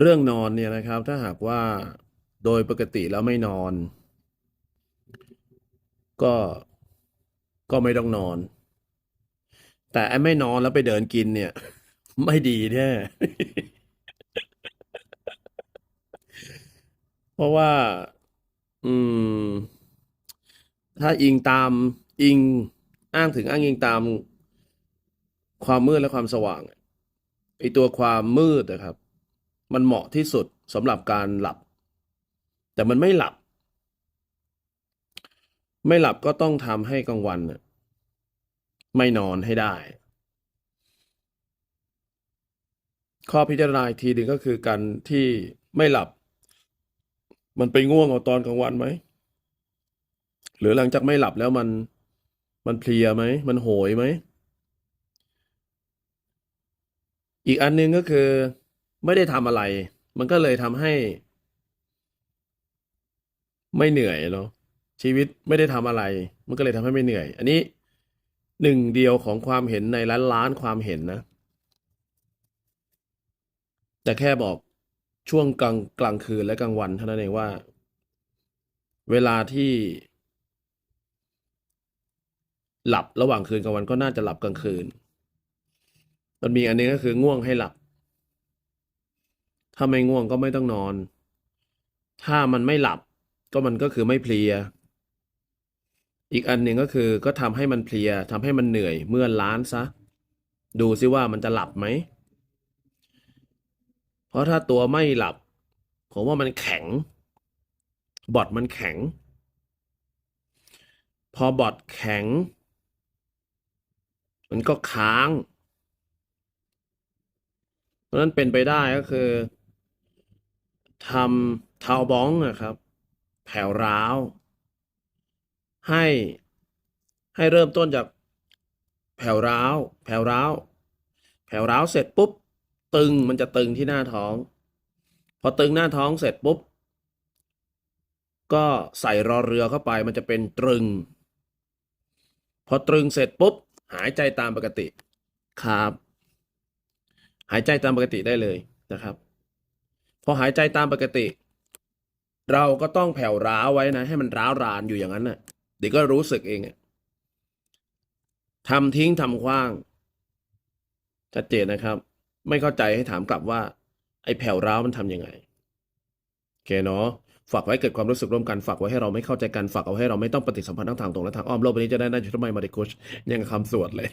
เรื่องนอนเนี่ยนะครับ ถ้าหากว่าโดยปกติแล้วไม่นอน ก็ก็ไม่ต้องนอน แต่ไอ้ไม่นอนแล้วไปเดินกินเนี่ย ไม่ดีแน่เพราะว่า อืม ถ้าอิงตามอิงอ้างถึงอ้างอิงตาม ความมืดและความสว่างไอตัวความมืดนะครับ มันเหมาะที่สุดสำหรับการหลับ แต่มันไม่หลับ ไม่หลับก็ต้องทำให้กลางวันไม่นอนให้ได้ ข้อพิจารณาอีกทีหนึ่งก็คือการที่ไม่หลับ มันไปง่วงเอาตอนกลางวันไหม หรือหลังจากไม่หลับแล้วมันมันเพลียไหม มันโหยไหม อีกอันหนึงก็คือ ไม่ได้ทำอะไร มันก็เลยทำให้ ไม่เหนื่อยเนาะชีวิตไม่ได้ทำอะไร มันก็เลยทำให้ไม่เหนื่อย อันนี้หนึ่งเดียวของความเห็นในล้านล้านความเห็นนะ แต่แค่บอกช่วงกลางกลางคืนและกลางวันเท่านั้นเองว่า เวลาที่ หลับระหว่างคืนกลางวันก็น่าจะหลับกลางคืน มันมีอันนี้ก็คือง่วงให้หลับ ถ้าไม่ง่วงก็ไม่ต้องนอน ถ้ามันไม่หลับก็มันก็คือไม่เพลีย อีกอันหนึ่งก็คือก็ทำให้มันเพลียทำให้มันเหนื่อยเมื่อล้านซะ ดูซิว่ามันจะหลับไหม เพราะถ้าตัวไม่หลับ ผมว่ามันแข็ง บอดมันแข็ง พอบอดแข็ง มันก็ค้าง เพราะนั้นเป็นไปได้ก็คือ ทำทาวบ้องนะครับ แผ่วร้าว ให้ให้เริ่มต้นจากแผ่วร้าว แผ่วร้าว แผ่วร้าวเสร็จปุ๊บ ตึงมันจะตึงที่หน้าท้อง พอตึงหน้าท้องเสร็จปุ๊บ ก็ใส่รอเรือเข้าไปมันจะเป็นตรึง พอตรึงเสร็จปุ๊บ หายใจตามปกติครับ หายใจตามปกติได้เลยนะครับ พอหายใจตามปกติ เราก็ต้องแผ่วร้าวไว้นะ ให้มันร้าวรานอยู่อย่างนั้นน่ะเดี๋ยวก็รู้สึกเองทำทิ้งทำขว้างชัดเจนนะครับ ไม่เข้าใจให้ถามกลับว่า ไอ้แผ่วร้าวมันทำยังไงโอเคเนาะฝากไว้เกิดความรู้สึกร่วมกันฝากไว้ให้เราไม่เข้าใจกันฝากเอาให้เราไม่ต้องปฏิสัมพันธ์ทั้งทางตรงและทางอ้อมโลกวันนี้จะได้น่าจะทำไมมาดิคุชยังคำสวดเลย